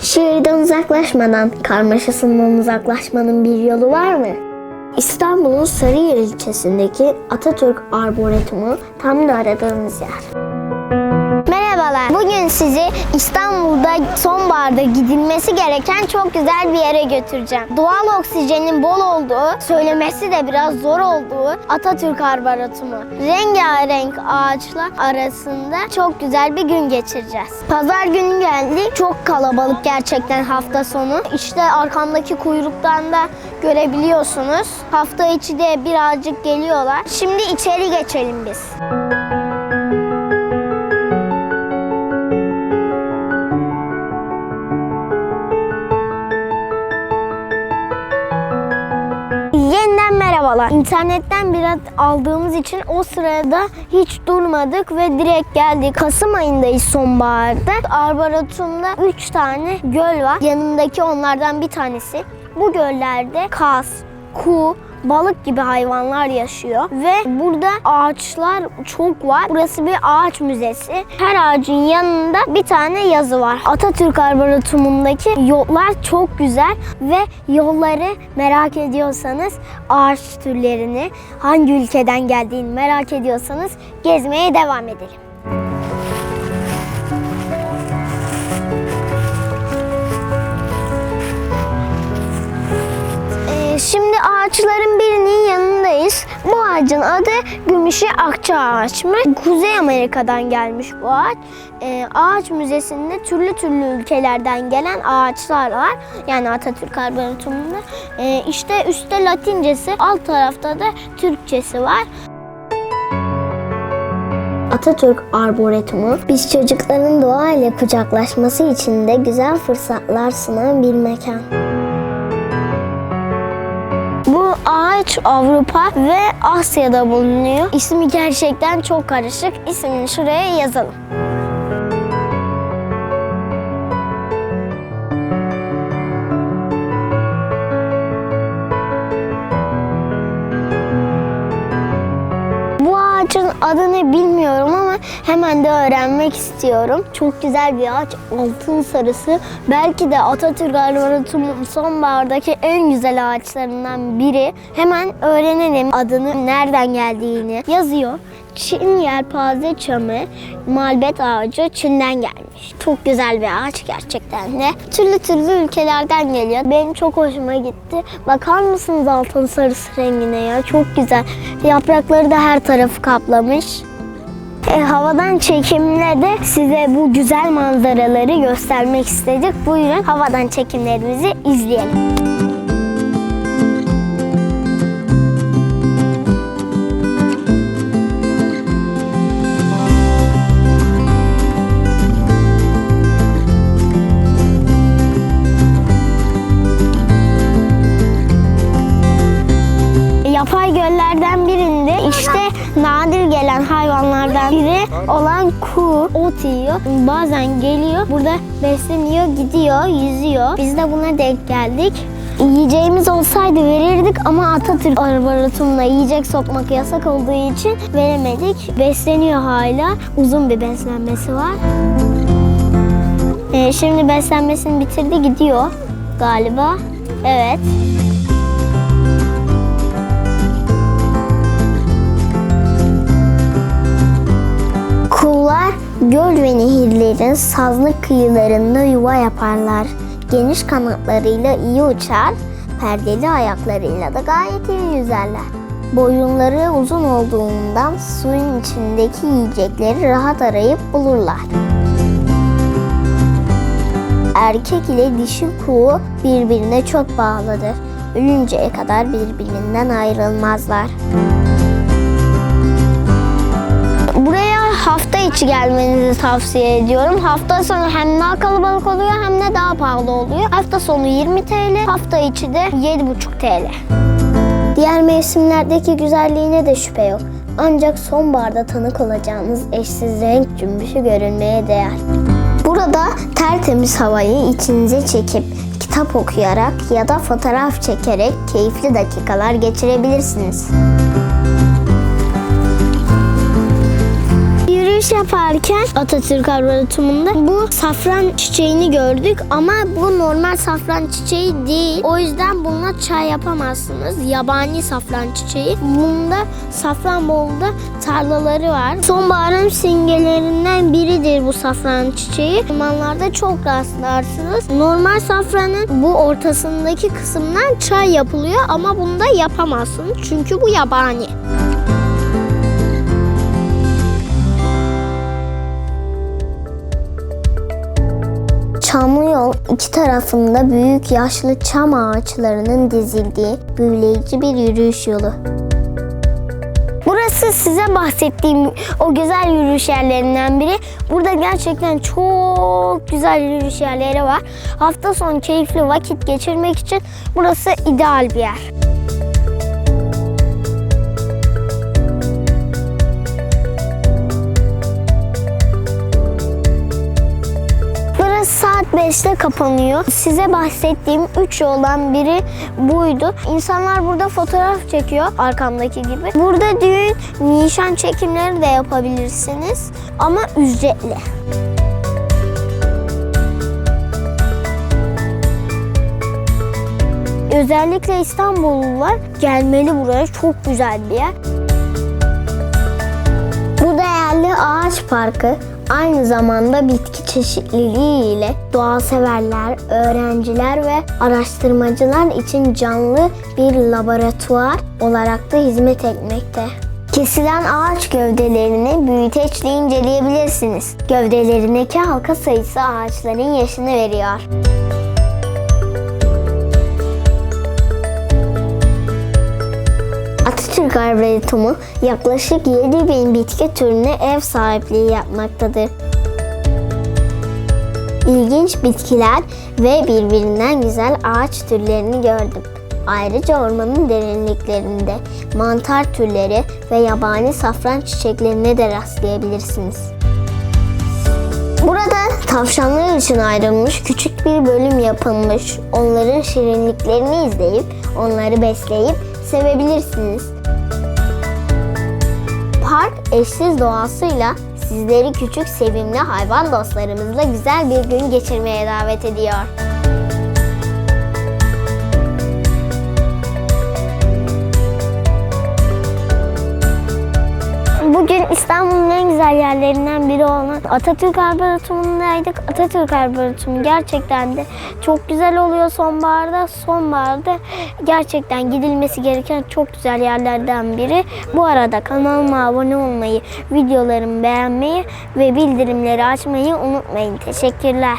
Şehirden uzaklaşmadan, karmaşasından uzaklaşmanın bir yolu var mı? İstanbul'un Sarıyer ilçesindeki Atatürk Arboretumu tam da aradığımız yer. Merhabalar. Bugün sizi İstanbul'da sonbaharda gidilmesi gereken çok güzel bir yere götüreceğim. Doğal oksijenin bol olduğu, söylemesi de biraz zor olduğu Atatürk Arboretumu. Rengarenk ağaçlar arasında çok güzel bir gün geçireceğiz. Pazar günü geldik. Çok kalabalık gerçekten hafta sonu. İşte arkamdaki kuyruktan da görebiliyorsunuz. Hafta içi de birazcık geliyorlar. Şimdi içeri geçelim biz. Yeniden merhabalar. İnternetten biraz aldığımız için o sırada hiç durmadık ve direkt geldik. Kasım ayındayız sonbaharda. Arboretum'da 3 tane göl var. Yanındaki onlardan bir tanesi. Bu göllerde kas, ku, balık gibi hayvanlar yaşıyor ve burada ağaçlar çok var. Burası bir ağaç müzesi. Her ağacın yanında bir tane yazı var. Atatürk Arboretumundaki yollar çok güzel ve yolları merak ediyorsanız ağaç türlerini, hangi ülkeden geldiğini merak ediyorsanız gezmeye devam edelim. Ağaçların birinin yanındayız. Bu ağacın adı Gümüşü Akça Ağaçmış. Kuzey Amerika'dan gelmiş bu ağaç. Ee, ağaç müzesinde türlü türlü ülkelerden gelen ağaçlar var. Yani Atatürk Arboretumunda. Ee, işte üstte Latincesi, alt tarafta da Türkçesi var. Atatürk Arboretumu biz çocukların doğayla kucaklaşması için de güzel fırsatlar sunan bir mekan. Ağaç Avrupa ve Asya'da bulunuyor. İsmi gerçekten çok karışık. İsmini şuraya yazalım. Adını bilmiyorum ama hemen de öğrenmek istiyorum. Çok güzel bir ağaç, altın sarısı. Belki de Atatürk Arboretumu sonbahardaki en güzel ağaçlarından biri. Hemen öğrenelim adını, nereden geldiğini. Yazıyor. Çin yelpaze çamı, malbet ağacı Çin'den gelmiş. Çok güzel bir ağaç gerçekten de. Türlü türlü ülkelerden geliyor. Benim çok hoşuma gitti. Bakar mısınız altın sarısı rengine ya? Çok güzel. Yaprakları da her tarafı kaplamış. E, havadan çekimle de size bu güzel manzaraları göstermek istedik. Buyurun havadan çekimlerimizi izleyelim. Yapay göllerden birinde işte nadir gelen hayvanlardan biri olan kuğu ot yiyor. Bazen geliyor burada besleniyor gidiyor yüzüyor. Biz de buna denk geldik. Yiyeceğimiz olsaydı verirdik ama Atatürk Arboretum'la yiyecek sokmak yasak olduğu için veremedik. Besleniyor hala. Uzun bir beslenmesi var. Ee, şimdi beslenmesini bitirdi gidiyor galiba. Evet. Göl ve nehirlerin sazlık kıyılarında yuva yaparlar. Geniş kanatlarıyla iyi uçar, perdeli ayaklarıyla da gayet iyi yüzerler. Boyunları uzun olduğundan suyun içindeki yiyecekleri rahat arayıp bulurlar. Erkek ile dişi kuğu birbirine çok bağlıdır. Ölünceye kadar birbirinden ayrılmazlar. Hafta içi gelmenizi tavsiye ediyorum. Hafta sonu hem daha kalabalık oluyor hem de daha pahalı oluyor. Hafta sonu 20 TL, hafta içi de 7,5 TL. Diğer mevsimlerdeki güzelliğine de şüphe yok. Ancak sonbaharda tanık olacağınız eşsiz renk cümbüşü görülmeye değer. Burada tertemiz havayı içinize çekip kitap okuyarak ya da fotoğraf çekerek keyifli dakikalar geçirebilirsiniz. Yürüyüş yaparken Atatürk Arboretumunda bu safran çiçeğini gördük ama bu normal safran çiçeği değil. O yüzden bununla çay yapamazsınız. Yabani safran çiçeği. Bunda Safranbolu'da tarlaları var. Sonbaharın simgelerinden biridir bu safran çiçeği. Ormanlarda çok rastlarsınız. Normal safranın bu ortasındaki kısımdan çay yapılıyor ama bunda yapamazsınız. Çünkü bu yabani. Çamlı yol iki tarafında büyük yaşlı çam ağaçlarının dizildiği büyüleyici bir yürüyüş yolu. Burası size bahsettiğim o güzel yürüyüş yerlerinden biri. Burada gerçekten çok güzel yürüyüş yerleri var. Hafta sonu keyifli vakit geçirmek için burası ideal bir yer. Saat 5'te kapanıyor. Size bahsettiğim 3 yoldan biri buydu. İnsanlar burada fotoğraf çekiyor arkamdaki gibi. Burada düğün, nişan çekimleri de yapabilirsiniz ama ücretli. Özellikle İstanbullular gelmeli buraya. Çok güzel bir yer. Bu değerli ağaç parkı aynı zamanda bitki çeşitliliği ile doğa severler, öğrenciler ve araştırmacılar için canlı bir laboratuvar olarak da hizmet etmekte. Kesilen ağaç gövdelerini büyüteçle inceleyebilirsiniz. Gövdelerindeki halka sayısı ağaçların yaşını veriyor. Atatürk Arboretumu yaklaşık 7000 bitki türüne ev sahipliği yapmaktadır. İlginç bitkiler ve birbirinden güzel ağaç türlerini gördüm. Ayrıca ormanın derinliklerinde mantar türleri ve yabani safran çiçeklerine de rastlayabilirsiniz. Burada tavşanlar için ayrılmış küçük bir bölüm yapılmış. Onların şirinliklerini izleyip onları besleyip sevebilirsiniz. Park eşsiz doğasıyla sizleri küçük sevimli hayvan dostlarımızla güzel bir gün geçirmeye davet ediyor. İstanbul'un en güzel yerlerinden biri olan Atatürk Arboretumu'ndaydık. Atatürk Arboretumu gerçekten de çok güzel oluyor sonbaharda. Sonbaharda gerçekten gidilmesi gereken çok güzel yerlerden biri. Bu arada kanalıma abone olmayı, videolarımı beğenmeyi ve bildirimleri açmayı unutmayın. Teşekkürler.